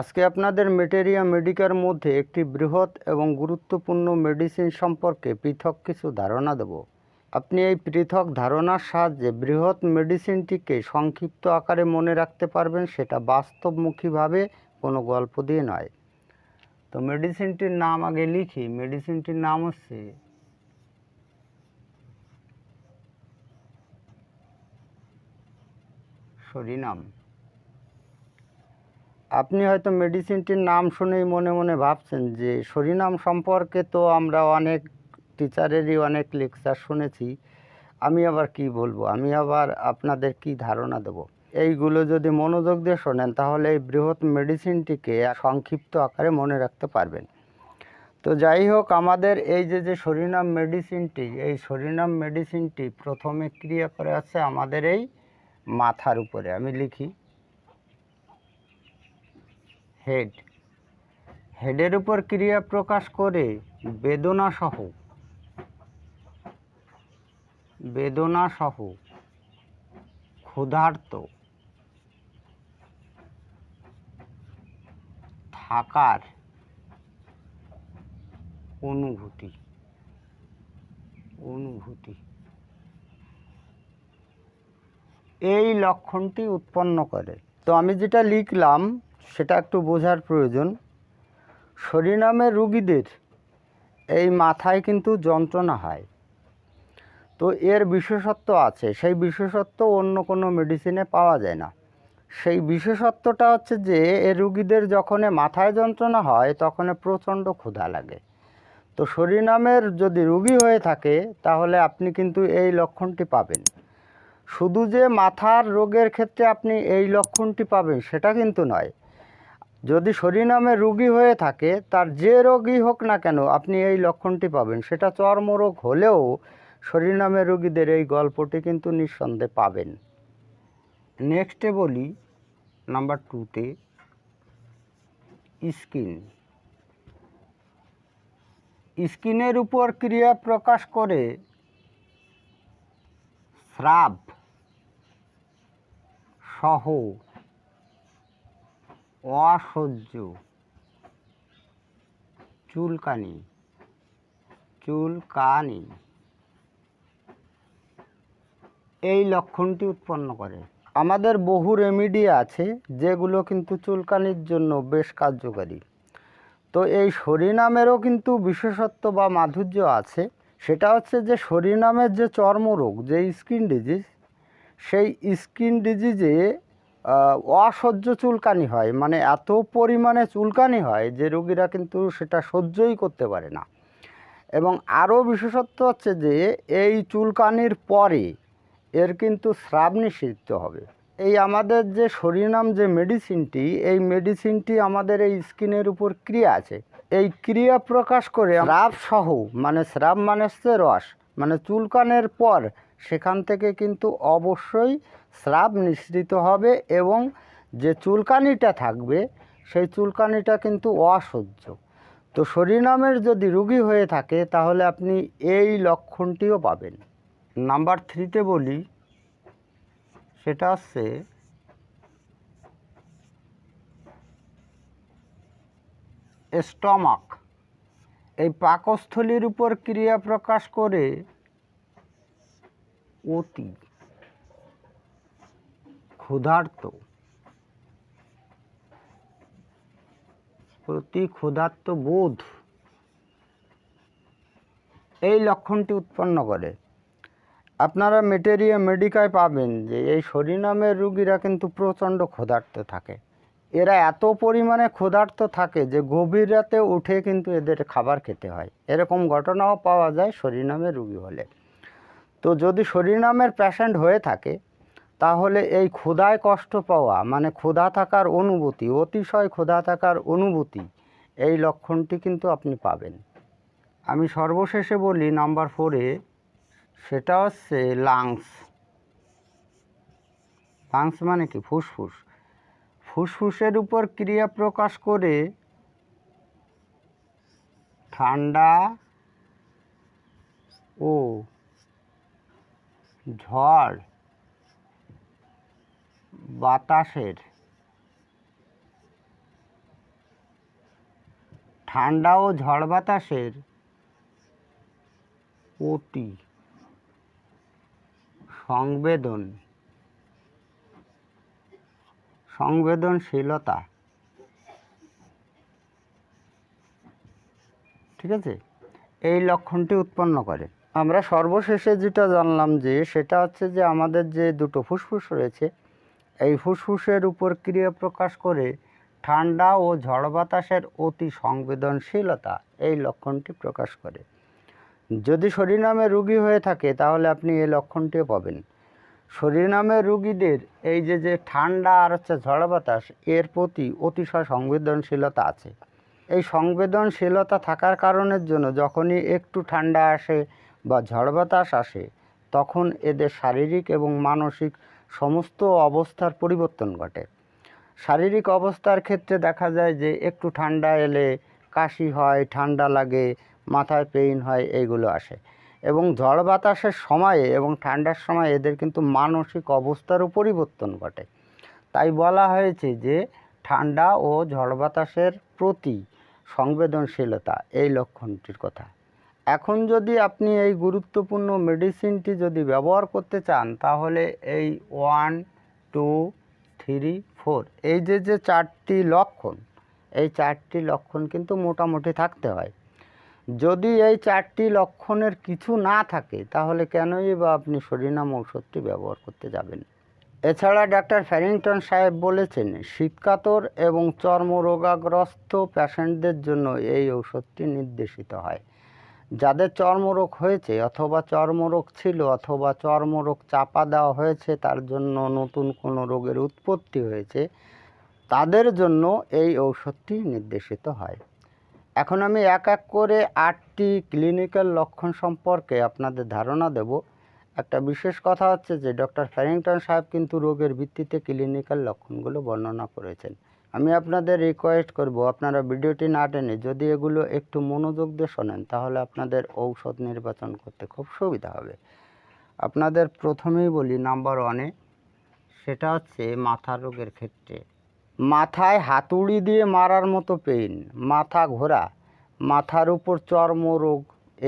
আজকে আপনাদের materia Medicare মধ্যে একটি বৃহৎ এবং গুরুত্বপূর্ণ মেডিসিন সম্পর্কে পৃথক কিছু ধারণা দেব। আপনি এই পৃথক ধারণার সাহায্যে বৃহৎ মেডিসিনটিকে সংক্ষিপ্ত আকারে মনে রাখতে পারবেন, সেটা বাস্তবমুখীভাবে কোনো গল্প দিয়ে নয়। তো মেডিসিনটির নাম আগে লিখি। মেডিসিনটির নাম হচ্ছে সরিনাম। আপনি হয়তো মেডিসিনটির নাম শুনেই মনে মনে ভাবছেন যে সরিনাম সম্পর্কে তো আমরা অনেক টিচারেরই অনেক লেকচার শুনেছি। আমি আবার কি বলব? আমি আবার আপনাদের কি ধারণা দেব? এইগুলো যদি মনোযোগ দিয়ে শোনেন, তাহলে এই বৃহৎ মেডিসিনটিকে সংক্ষিপ্ত আকারে মনে রাখতে পারবেন। তো যাই হোক, আমাদের এই যে যে সরিনাম মেডিসিনটি এই সরিনাম মেডিসিনটি প্রথমে ক্রিয়া করে আছে আমাদের এই মাথার উপরে। আমি লিখি। হেড হেডের উপর ক্রিয়া প্রকাশ করে বেদনা সহ বেদনা সহ ক্ষুধার্ত। থাকার অনুভূতি। অনুভূতি। এই লক্ষণটি উৎপন্ন করে। তো আমি যেটা লিখলাম সেটা একটু বোঝার প্রয়োজন। শরীরামের রুগীদের এই মাথায় কিন্তু যন্ত্রণা হয়। তো এর বিশেষত্ব আছে, সেই বিশেষত্ব অন্য কোনো মেডিসিনে পাওয়া যায় না। সেই বিশেষত্বটা হচ্ছে যে, এ রুগীদের যখন মাথায় যন্ত্রণা হয় তখন প্রচণ্ড ক্ষুধা লাগে। তো শরীরামের যদি রুগী হয়ে থাকে, তাহলে আপনি কিন্তু এই লক্ষণটি পাবেন। শুধু যে মাথার রোগের ক্ষেত্রে আপনি এই লক্ষণটি পাবেন, সেটা কিন্তু নয়। যদি শরীরামে রুগী হয়ে থাকে, তার যে রোগই হোক না কেন আপনি এই লক্ষণটি পাবেন। সেটা চর্মরোগ হলেও শরীরামে রুগীদের এই গল্পটি কিন্তু নিঃসন্দেহে পাবেন। নেক্সটে বলি নাম্বার টুতে স্কিন স্কিনের উপর ক্রিয়া প্রকাশ করে স্রাব সহ অসহ্য। চুলকানি। চুলকানি। এই লক্ষণটি উৎপন্ন করে। আমাদের বহু রেমিডি আছে, যেগুলো কিন্তু চুলকানির জন্য বেশ কার্যকারী। তো এই শরীনামেরও কিন্তু বিশেষত্ব বা মাধুর্য আছে। সেটা হচ্ছে যে শরীনামের যে চর্মরোগ, যে স্কিন ডিজিজ সেই স্কিন ডিজিজে অসহ্য চুলকানি হয় মানে এত পরিমাণে চুলকানি হয় যে রোগীরা কিন্তু সেটা সহ্যই করতে পারে না। এবং আরও বিশেষত্ব হচ্ছে যে এই চুলকানির পরে এর কিন্তু স্রাব নিষিদ্ধ হবে। এই আমাদের যে শরীরনাম যে মেডিসিনটি, এই মেডিসিনটি আমাদের এই স্কিনের উপর ক্রিয়া আছে। এই ক্রিয়া প্রকাশ করে স্রাব সহ মানে স্রাব মানে হচ্ছে রস মানে চুলকানের পর সেখান থেকে কিন্তু অবশ্যই স্রাব নিঃসৃত হবে এবং যে চুলকানিটা থাকবে, সেই চুলকানিটা কিন্তু অসহ্য। তো শরীরনামের যদি রুগী হয়ে থাকে, তাহলে আপনি এই লক্ষণটিও পাবেন। নাম্বার থ্রিতে বলি, সেটা হচ্ছে স্টমাক। এই পাকস্থলীর উপর ক্রিয়া প্রকাশ করে অতি ক্ষুধার্ত। প্রতি ক্ষুধার্ত বোধ। এই লক্ষণটি উৎপন্ন করে। আপনারা মেটেরিয়া মেডিকায় পাবেন যে এই শরীরনামের রুগীরা কিন্তু প্রচণ্ড ক্ষুধার্ত থাকে। এরা এত পরিমাণে ক্ষুধার্ত থাকে যে গভীর রাতে উঠে কিন্তু এদের খাবার খেতে হয়। এরকম ঘটনাও পাওয়া যায় শরীরনামের রুগী হলে। তো যদি শরীরনামের পেশেন্ট হয়ে থাকে, তাহলে এই ক্ষুধায় কষ্ট পাওয়া মানে ক্ষুধা থাকার অনুভূতি, অতিশয় ক্ষুধা থাকার অনুভূতি, এই লক্ষণটি কিন্তু আপনি পাবেন। আমি সর্বশেষে বলি, নাম্বার ফোরে সেটা হচ্ছে লাংস লাংস মানে কি? ফুসফুস। ফুসফুসের উপর ক্রিয়া প্রকাশ করে ঠান্ডা ও ঝড়, বাতাসের, ঠান্ডা ও ঝড় বাতাসের অতি সংবেদন, সংবেদনশীলতা। ঠিক আছে? এই লক্ষণটি উৎপন্ন করে। আমরা সর্বশেষে যেটা জানলাম যে, সেটা হচ্ছে যে আমাদের যে দুটো ফুসফুস রয়েছে, এই ফুসফুসের উপর ক্রিয়া প্রকাশ করে ঠান্ডা ও ঝড় বাতাসের অতি সংবেদনশীলতা এই লক্ষণটি প্রকাশ করে। যদি শরীরনামে রুগী হয়ে থাকে, তাহলে আপনি এই লক্ষণটিও পাবেন। শরীরনামে রুগীদের এই যে যে ঠান্ডা আর হচ্ছে ঝড় বাতাস, এর প্রতি অতিশয় সংবেদনশীলতা আছে। এই সংবেদনশীলতা থাকার কারণের জন্য যখনই একটু ঠান্ডা আসে বা ঝড় বাতাস আসে, তখন এদের শারীরিক এবং মানসিক সমস্ত অবস্থার পরিবর্তন ঘটে। শারীরিক অবস্থার ক্ষেত্রে দেখা যায় যে একটু ঠান্ডা এলে কাশি হয়, ঠান্ডা লাগে, মাথায় পেইন হয়, এইগুলো আসে। এবং ঝড় বাতাসের সময়ে এবং ঠান্ডার সময় এদের কিন্তু মানসিক অবস্থারও পরিবর্তন ঘটে। তাই বলা হয়েছে যে ঠান্ডা ও ঝড় বাতাসের প্রতি সংবেদনশীলতা, এই লক্ষণটির কথা। এখন যদি আপনি এই গুরুত্বপূর্ণ মেডিসিনটি যদি ব্যবহার করতে চান, তাহলে এই ওয়ান টু থ্রি ফোর এই যে যে চারটি লক্ষণ, এই চারটি লক্ষণ কিন্তু মোটামুটি থাকতে হয়। যদি এই চারটি লক্ষণের কিছু না থাকে, তাহলে কেনই বা আপনি সরিনাম ঔষধটি ব্যবহার করতে যাবেন? এছাড়া ডাক্তার ফ্যারিংটন সাহেব বলেছেন, শীতকাতর এবং চর্মরোগাগ্রস্ত প্যাশেন্টদের জন্য এই ঔষধটি নির্দেশিত হয়। যাদের চর্মরোগ হয়েছে অথবা চর্মরোগ ছিল অথবা চর্মরোগ চাপা দেওয়া হয়েছে, তার জন্য নতুন কোনো রোগের উৎপত্তি হয়েছে, তাদের জন্য এই ঔষধটি নির্দেশিত হয়। এখন আমি এক এক করে আটটি ক্লিনিক্যাল লক্ষণ সম্পর্কে আপনাদের ধারণা দেব। একটা বিশেষ কথা হচ্ছে যে, ডক্টর ফ্যারিংটন সাহেব কিন্তু রোগের ভিত্তিতে ক্লিনিক্যাল লক্ষণগুলো বর্ণনা করেছেন। আমি আপনাদের রিকোয়েস্ট করব, আপনারা ভিডিওটি না টেনে যদি এগুলো একটু মনোযোগ দিয়ে শোনেন, তাহলে আপনাদের ঔষধ নির্বাচন করতে খুব সুবিধা হবে। আপনাদের প্রথমেই বলি নাম্বার ওয়ানে সেটা হচ্ছে মাথা রোগের ক্ষেত্রে। মাথায় হাতুড়ি দিয়ে মারার মতো পেইন মাথা ঘোরা, মাথার উপর চর্মরোগ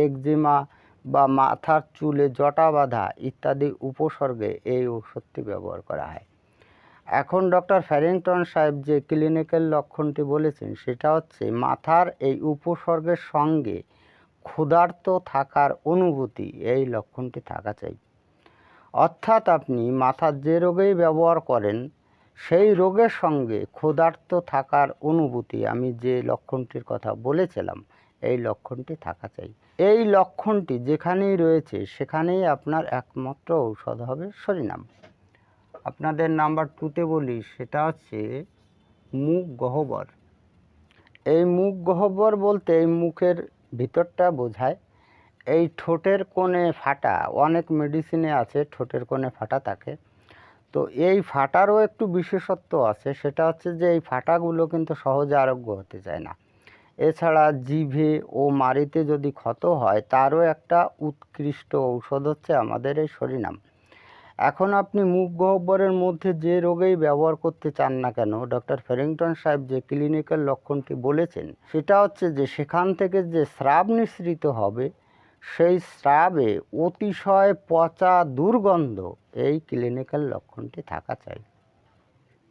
একজিমা বা মাথার চুলে জটা বাঁধা ইত্যাদি উপসর্গে এই ওষুধটি ব্যবহার করা হয়। এখন ডক্টর ফ্যারিংটন সাহেব যে ক্লিনিক্যাল লক্ষণটি বলেছেন, সেটা হচ্ছে মাথার এই উপসর্গের সঙ্গে ক্ষুধার্ত থাকার অনুভূতি, এই লক্ষণটি থাকা চাই। অর্থাৎ আপনি মাথার যে রোগেই ব্যবহার করেন, সেই রোগের সঙ্গে ক্ষুধার্ত থাকার অনুভূতি, আমি যে লক্ষণটির কথা বলেছিলাম, এই লক্ষণটি থাকা চাই। এই লক্ষণটি যেখানেই রয়েছে, সেখানেই আপনার একমাত্র ঔষধ হবে সরিনাম। আপনাদের নাম্বার টুতে বলি, সেটা হচ্ছে মুখ গহ্বর। এই মুখ গহ্বর বলতে এই মুখের ভিতরটা বোঝায়, এই ঠোঁটের কোণে ফাটা, অনেক মেডিসিনে আছে, ঠোঁটের কোণে ফাটা থাকে। তো এই ফাটারও একটু বিশেষত্ব আছে, সেটা হচ্ছে যে এই ফাটাগুলো কিন্তু সহজে আরোগ্য হতে চায় না। এছাড়া জিভে ও মারিতে যদি ক্ষত হয়, তারও একটা উৎকৃষ্ট ঔষধ হচ্ছে আমাদের এই সরিনাম এখন আপনি মুখ গহ্বরের মধ্যে যে রোগেই ব্যবহার করতে চান না কেন, ডক্টর ফেরিংটন সাহেব যে ক্লিনিক্যাল লক্ষণটি বলেছেন, সেটা হচ্ছে যে সেখান থেকে যে স্রাব নিঃসৃত হবে, সেই স্রাবে অতিশয় পচা দুর্গন্ধ এই ক্লিনিক্যাল লক্ষণটি থাকা চাই।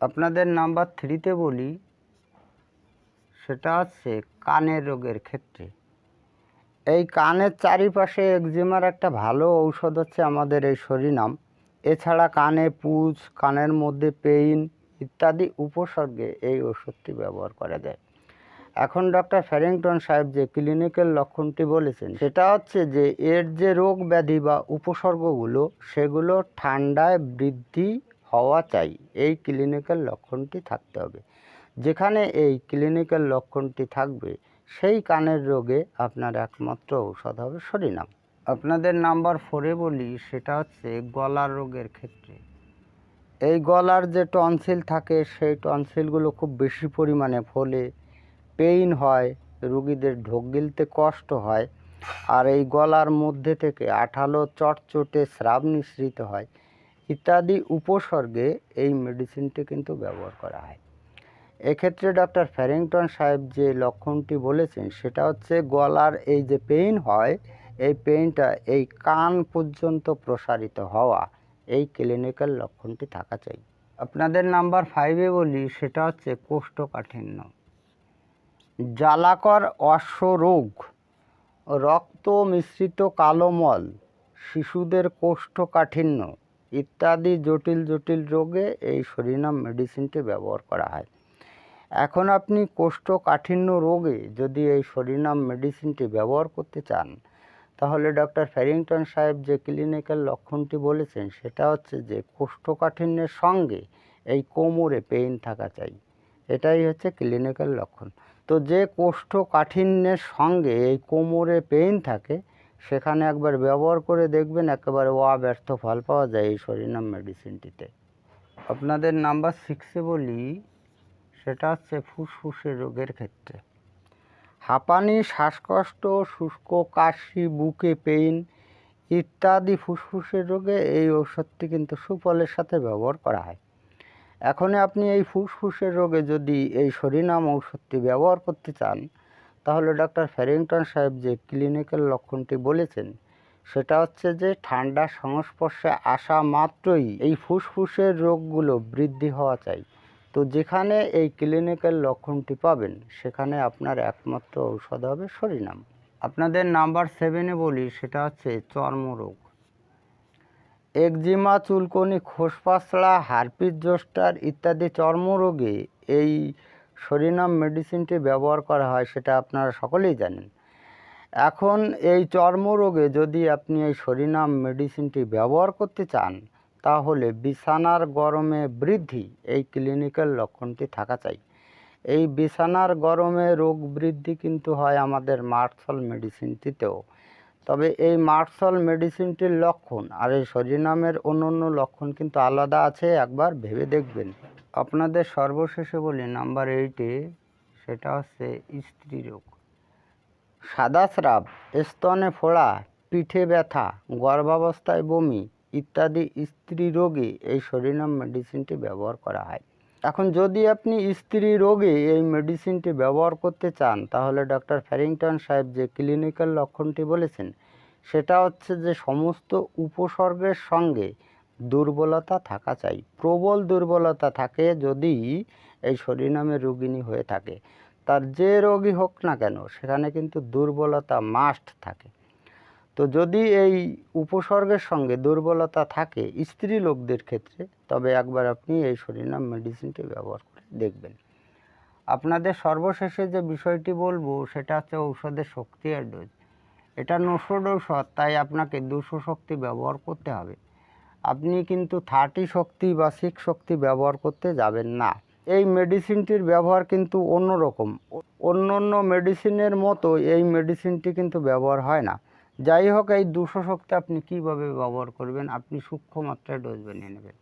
আপনাদের নাম্বার থ্রিতে বলি, সেটা হচ্ছে কানের রোগের ক্ষেত্রে। এই কানের চারিপাশে একজিমার একটা ভালো ঔষধ হচ্ছে আমাদের এই সরিনাম। এছাড়া কানে পুজ, কানের মধ্যে পেইন ইত্যাদি উপসর্গে এই ওষুধটি ব্যবহার করা যায়। এখন ডক্টর ফ্যারিংটন সাহেব যে ক্লিনিক্যাল লক্ষণটি বলেছেন, সেটা হচ্ছে যে এর যে রোগ ব্যাধি বা উপসর্গগুলো, সেগুলো ঠান্ডায় বৃদ্ধি হওয়া চাই। এই ক্লিনিক্যাল লক্ষণটি থাকতে হবে। যেখানে এই ক্লিনিক্যাল লক্ষণটি থাকবে, সেই কানের রোগে আপনার একমাত্র ঔষধ হবে সরিনাম আপনাদের নাম্বার ফোরে বলি, সেটা হচ্ছে গলার রোগের ক্ষেত্রে। এই গলার যে টনসিল থাকে, সেই টনসিলগুলো খুব বেশি পরিমাণে ফলে পেইন হয়, রুগীদের ঢোক গিলতে কষ্ট হয়, আর এই গলার মধ্যে থেকে আঠালো চটচটে স্রাব নিঃসৃত হয় ইত্যাদি উপসর্গে এই মেডিসিনটি কিন্তু ব্যবহার করা হয়। এক্ষেত্রে ডক্টর ফ্যারিংটন সাহেব যে লক্ষণটি বলেছেন, সেটা হচ্ছে গলার এই যে পেইন হয় এই পেইনটা এই কান পর্যন্ত প্রসারিত হওয়া এই ক্লিনিক্যাল লক্ষণটি থাকা চাই। আপনাদের নাম্বার ফাইভে বলি, সেটা হচ্ছে কোষ্ঠকাঠিন্য। জ্বালাকর অশ্বরোগ, রক্ত মিশ্রিত কালো মল, শিশুদের কোষ্ঠকাঠিন্য ইত্যাদি জটিল জটিল রোগে এই সরিনাম মেডিসিনটি ব্যবহার করা হয়। এখন আপনি কোষ্ঠকাঠিন্য রোগে যদি এই সরিনাম মেডিসিনটি ব্যবহার করতে চান তাহলে ডক্টর ফ্যারিংটন সাহেব যে ক্লিনিক্যাল লক্ষণটি বলেছেন, সেটা হচ্ছে যে কোষ্ঠকাঠিন্যের সঙ্গে এই কোমরে পেইন থাকা চাই। এটাই হচ্ছে ক্লিনিক্যাল লক্ষণ। তো যে কোষ্ঠকাঠিন্যের সঙ্গে এই কোমরে পেইন থাকে, সেখানে একবার ব্যবহার করে দেখবেন একেবারে অব্যর্থ ফল পাওয়া যায় এই সরিনাম মেডিসিনটিতে। আপনাদের নাম্বার সিক্সে বলি, সেটা হচ্ছে ফুসফুসের রোগের ক্ষেত্রে। হাঁপানি, শ্বাসকষ্ট, শুষ্ক কাশি, বুকে পেইন ইত্যাদি ফুসফুসের রোগে এই ঔষধটি কিন্তু সুফলের সাথে ব্যবহার করা হয়। এখন আপনি এই ফুসফুসের রোগে যদি এই সরিনাম ঔষধটি ব্যবহার করতে চান, তাহলে ডক্টর ফ্যারিংটন সাহেব যে ক্লিনিক্যাল লক্ষণটি বলেছেন, সেটা হচ্ছে যে ঠান্ডার সংস্পর্শে আসা মাত্রই এই ফুসফুসের রোগগুলো বৃদ্ধি হওয়া চাই। তো যেখানে এই ক্লিনিক্যাল লক্ষণটি পাবেন, সেখানে আপনার একমাত্র ঔষধ হবে সরিনাম। আপনাদের নাম্বার সেভেনে বলি, সেটা হচ্ছে চর্মরোগ। একজিমা, চুলকনি খোসপাসড়া হারপিস, জোস্টার ইত্যাদি চর্মরোগে এই সরিনাম মেডিসিনটি ব্যবহার করা হয়, সেটা আপনারা সকলেই জানেন। এখন এই চর্মরোগে যদি আপনি এই সরিনাম মেডিসিনটি ব্যবহার করতে চান তাহলে বিছানার গরমে বৃদ্ধি, এই ক্লিনিক্যাল লক্ষণটি থাকা চাই। এই বিছানার গরমে রোগ বৃদ্ধি কিন্তু হয় আমাদের মার্সল মেডিসিনটিতেও। তবে এই মার্সল মেডিসিনটির লক্ষণ আর এই সরিনামের অন্য অন্য লক্ষণ কিন্তু আলাদা আছে, একবার ভেবে দেখবেন। আপনাদের সর্বশেষে বলি, নাম্বার এইটে সেটা হচ্ছে স্ত্রী রোগ। সাদা স্রাব, স্তনে ফোড়া, পিঠে ব্যথা, গর্ভাবস্থায় বমি ইত্যাদি স্ত্রী রোগে এই সরিনাম মেডিসিনটি ব্যবহার করা হয়। এখন যদি আপনি স্ত্রী রোগে এই মেডিসিনটি ব্যবহার করতে চান, তাহলে ডক্টর ফ্যারিংটন সাহেব যে ক্লিনিক্যাল লক্ষণটি বলেছেন, সেটা হচ্ছে যে সমস্ত উপসর্গের সঙ্গে দুর্বলতা থাকা চাই। প্রবল দুর্বলতা থাকে যদি এই সরিনামের রোগিনী হয়ে থাকে। তার যে রোগী হোক না কেন, সেখানে কিন্তু দুর্বলতা মাস্ট থাকে। তো যদি এই উপসর্গের সঙ্গে দুর্বলতা থাকে স্ত্রী লোকদের ক্ষেত্রে, তবে একবার আপনি এই সরিনাম মেডিসিনটি ব্যবহার করে দেখবেন। আপনাদের সর্বশেষে যে বিষয়টি বলব, সেটা হচ্ছে ঔষধের শক্তি আর ডোজ। এটা নশোড ঔষধ তাই আপনাকে দুশো শক্তি ব্যবহার করতে হবে। আপনি কিন্তু থার্টি শক্তি বা সিক্স শক্তি ব্যবহার করতে যাবেন না। এই মেডিসিনটির ব্যবহার কিন্তু অন্যরকম। অন্য অন্য মেডিসিনের মতো এই মেডিসিনটি কিন্তু ব্যবহার হয় না। যাই হোক, এই দুশো শক্তি আপনি কীভাবে ব্যবহার করবেন? আপনি সূক্ষ্ম মাত্রায় ডোজ বানিয়ে নেবেন।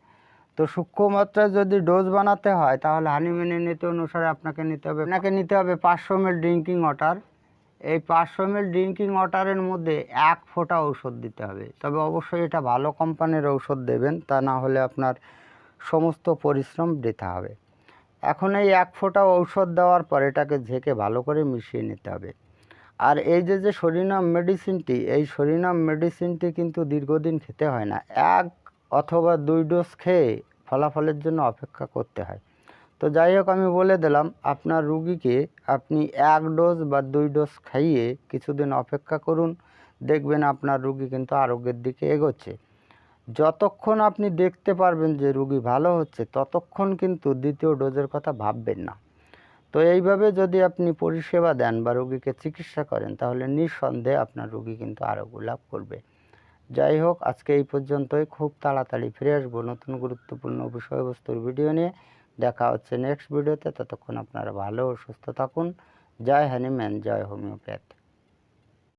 তো সূক্ষ্ম মাত্রায় যদি ডোজ বানাতে হয়, তাহলে হানিম্যানের নীতি অনুসারে আপনাকে নিতে হবে। আপনাকে নিতে হবে পাঁচশো এমএল ড্রিঙ্কিং ওয়াটার এই পাঁচশো এমএল ড্রিঙ্কিং ওয়াটারের মধ্যে এক ফোঁটা ঔষধ দিতে হবে। তবে অবশ্যই এটা ভালো কোম্পানির ঔষধ দেবেন, তা না হলে আপনার সমস্ত পরিশ্রম দিতে হবে। এখন এই এক ফোঁটা ঔষধ দেওয়ার পর এটাকে ঝেঁকে ভালো করে মিশিয়ে নিতে হবে। আর এই যে যে সরিনাম মেডিসিনটি এই সরিনাম মেডিসিনটি কিন্তু দীর্ঘদিন খেতে হয় না। এক অথবা দুই ডোজ খেয়ে ফলাফলের জন্য অপেক্ষা করতে হয়। তো যাই হোক, আমি বলে দিলাম, আপনার রুগীকে আপনি এক ডোজ বা দুই ডোজ খাইয়ে কিছুদিন অপেক্ষা করুন। দেখবেন আপনার রুগী কিন্তু আরোগ্যের দিকে এগোচ্ছে। যতক্ষণ আপনি দেখতে পারবেন যে রুগী ভালো হচ্ছে, ততক্ষণ কিন্তু দ্বিতীয় ডোজের কথা ভাববেন না। তো এইভাবে যদি আপনি পরিষেবা দেন বা রোগীকে চিকিৎসা করেন, তাহলে নিঃসন্দেহে আপনার রোগী কিন্তু আরোগ্য লাভ করবে। যাই হোক, আজকে এই পর্যন্তই। খুব তাড়াতাড়ি ফিরে আসব নতুন গুরুত্বপূর্ণ বিষয়বস্তুর ভিডিও নিয়ে। দেখা হচ্ছে নেক্সট ভিডিওতে ততক্ষণ আপনারা ভালো ও সুস্থ থাকুন। জয় হ্যানিম্যান জয় হোমিওপ্যাথ।